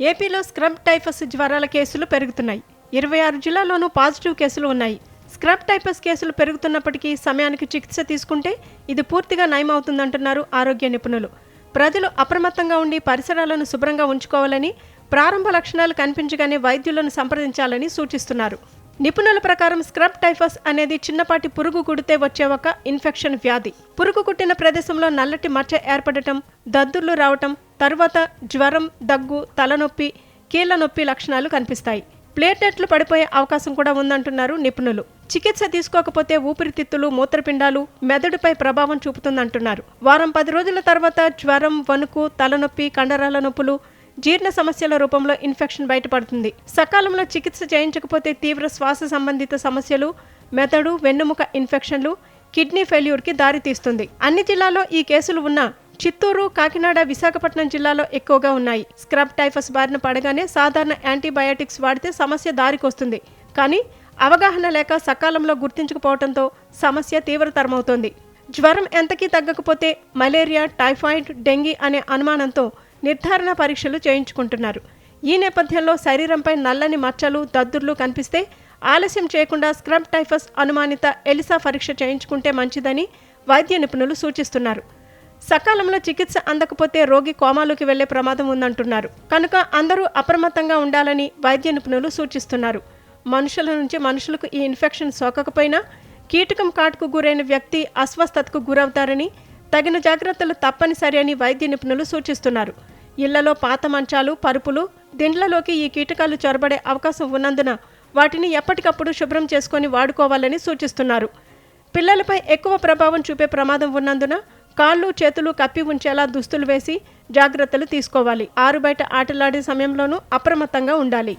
ఏపీలో scrub typhus జ్వరాల కేసులు పెరుగుతున్నాయి. ఇరవై ఆరు జిల్లాల్లోనూ పాజిటివ్ కేసులు ఉన్నాయి. స్క్రబ్ టైఫస్ కేసులు పెరుగుతున్నప్పటికీ సమయానికి చికిత్స తీసుకుంటే ఇది పూర్తిగా నయమవుతుందంటున్నారు ఆరోగ్య నిపుణులు. ప్రజలు అప్రమత్తంగా ఉండి పరిసరాలను శుభ్రంగా ఉంచుకోవాలని ప్రారంభ లక్షణాలు కనిపించగానే వైద్యులను సంప్రదించాలని సూచిస్తున్నారు. నిపుణుల ప్రకారం స్క్రబ్ టైఫస్ అనేది చిన్నపాటి పురుగు కుడితే వచ్చే ఒక ఇన్ఫెక్షన్ వ్యాధి. పురుగు కుట్టిన ప్రదేశంలో నల్లటి మచ్చ ఏర్పడటం దద్దుర్లు రావటం తర్వాత జ్వరం దగ్గు తలనొప్పి కీళ్ళ నొప్పి లక్షణాలు కనిపిస్తాయి. ప్లేట్లెట్లు పడిపోయే అవకాశం కూడా ఉందంటున్నారు నిపుణులు. చికిత్స తీసుకోకపోతే ఊపిరితిత్తులు మూత్రపిండాలు మెదడుపై ప్రభావం చూపుతుందంటున్నారు. వారం పది రోజుల తర్వాత జ్వరం వణుకు తలనొప్పి కండరాల నొప్పులు జీర్ణ సమస్యల రూపంలో ఇన్ఫెక్షన్ బయటపడుతుంది. సకాలంలో చికిత్స చేయించకపోతే తీవ్ర శ్వాస సంబంధిత సమస్యలు మెదడు వెన్నుముక ఇన్ఫెక్షన్లు కిడ్నీ ఫెయిల్యూర్కి దారితీస్తుంది. అన్ని జిల్లాల్లో ఈ కేసులు ఉన్నా చిత్తూరు కాకినాడ విశాఖపట్నం జిల్లాలో ఎక్కువగా ఉన్నాయి. స్క్రబ్ టైఫస్ బారిన పడగానే సాధారణ యాంటీబయాటిక్స్ వాడితే సమస్య దారికొస్తుంది. కానీ అవగాహన లేక సకాలంలో గుర్తించకపోవడంతో సమస్య తీవ్రతరమవుతోంది. జ్వరం ఎంతకీ తగ్గకపోతే మలేరియా టైఫాయిడ్ డెంగీ అనే అనుమానంతో నిర్ధారణ పరీక్షలు చేయించుకుంటున్నారు. ఈ నేపథ్యంలో శరీరంపై నల్లని మచ్చలు దద్దుర్లు కనిపిస్తే ఆలస్యం చేయకుండా స్క్రబ్ టైఫస్ అనుమానిత ఎలిసా పరీక్ష చేయించుకుంటే మంచిదని వైద్య నిపుణులు సూచిస్తున్నారు. సకాలంలో చికిత్స అందకపోతే రోగి కోమాలోకి వెళ్ళే ప్రమాదం ఉందంటున్నారు. కనుక అందరూ అప్రమత్తంగా ఉండాలని వైద్య నిపుణులు సూచిస్తున్నారు. మనుషుల నుంచి మనుషులకు ఈ ఇన్ఫెక్షన్ సోకకపోయినా కీటకం కాటుకు గురైన వ్యక్తి అస్వస్థతకు గురవుతారని తగిన జాగ్రత్తలు తప్పనిసరి అని వైద్య నిపుణులు సూచిస్తున్నారు. ఇళ్ళలో పాత మంచాలు పరుపులు దిండ్లలోకి ఈ కీటకాలు చొరబడే అవకాశం ఉన్నందున వాటిని ఎప్పటికప్పుడు శుభ్రం చేసుకొని వాడుకోవాలని సూచిస్తున్నారు. పిల్లలపై ఎక్కువ ప్రభావం చూపే ప్రమాదం ఉన్నందున కాళ్ళు చేతులు కప్పి ఉంచేలా దుస్తులు వేసి జాగ్రత్తలు తీసుకోవాలి. ఆరు బయట ఆటలాడే సమయంలోనూ అప్రమత్తంగా ఉండాలి.